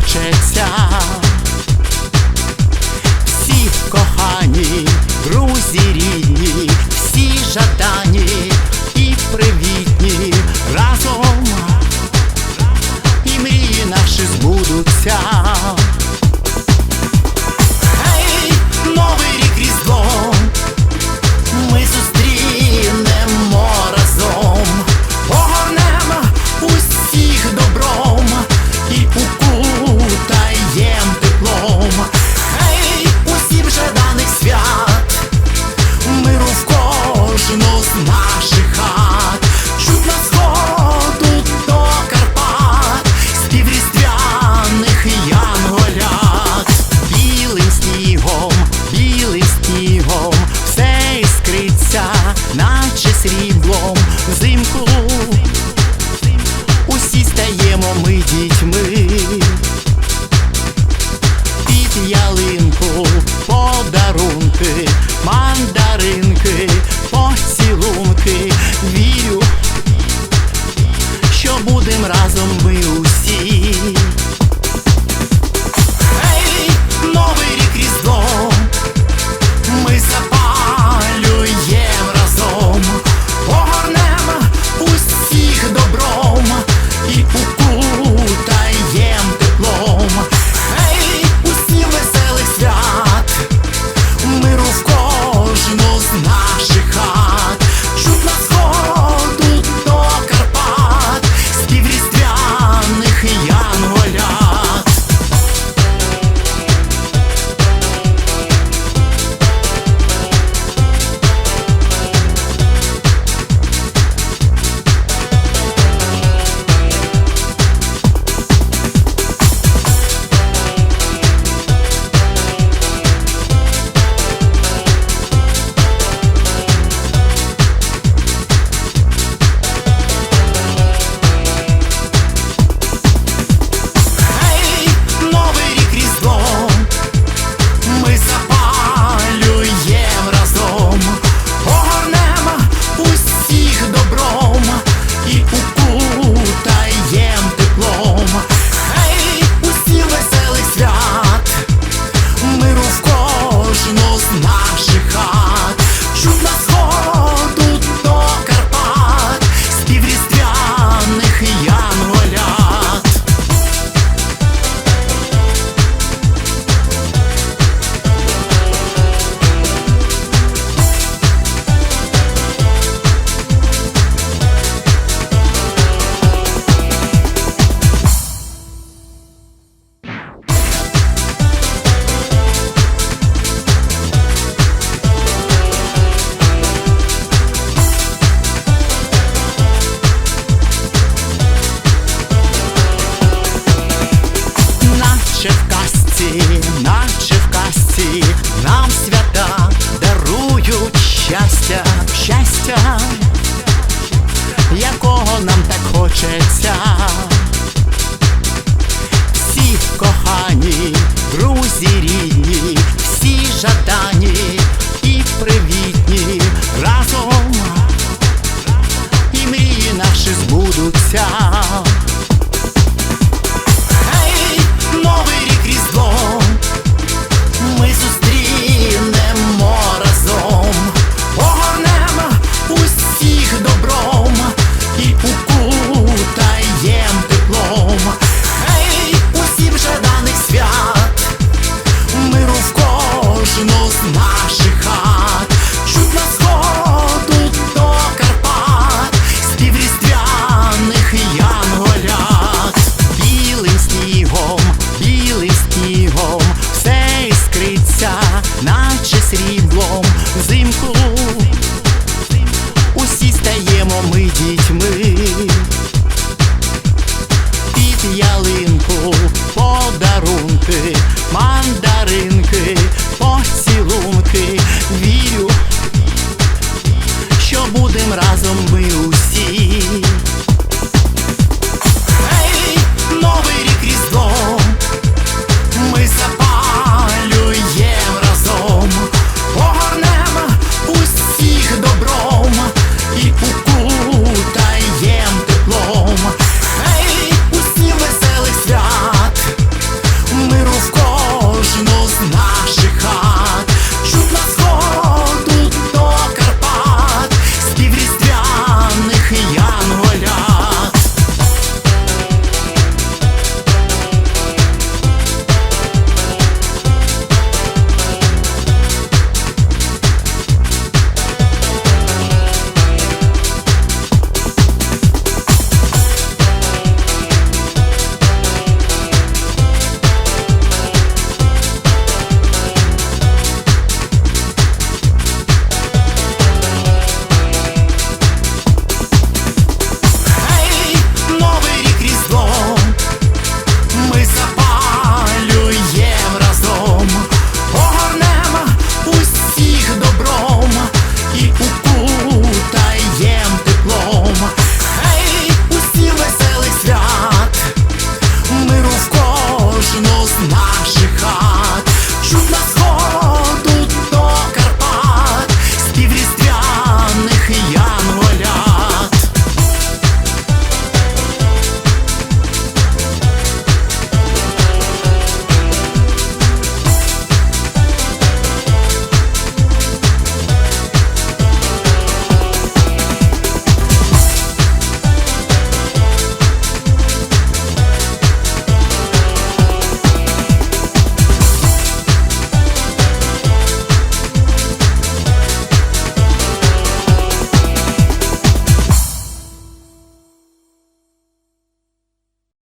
хочеться. Всі кохані, друзі рідні, всі жадані і привітні разом, і мрії наші збудуться. сріблом взимку, усі стаємо ми дітьми. хочеться. Всіх кохані, друзі рідні, всі жадані. smile.